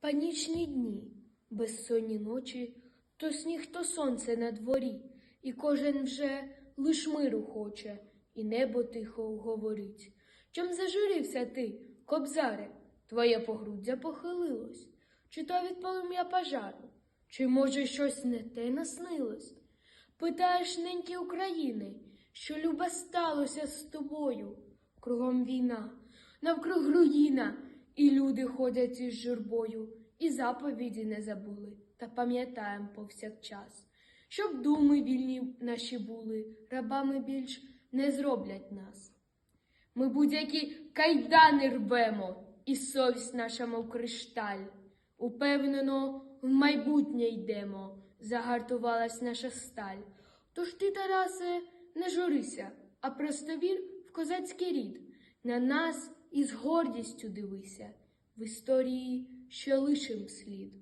Панічні дні, безсонні ночі, то сніг, то сонце на дворі, і кожен вже лиш миру хоче, і небо тихо говорить. Чом зажурився ти, кобзаре? Твоє погруддя похилилось, чи то від полум'я пожару, чи, може, щось не те наснилось? Питаєш неньки України, що любе сталося з тобою? Кругом війна, навкруг руїна, і люди ходять із журбою, і заповіді не забули, та пам'ятаєм повсякчас. Щоб думи вільні наші були, рабами більш не зроблять нас. Ми будь-які кайдани рвемо, і совість наша, мов кришталь. Упевнено, в майбутнє йдемо, загартувалась наша сталь. Тож ти, Тарасе, не журися, а просто вір в козацький рід. На нас із гордістю дивися, в історії, що лишим слід.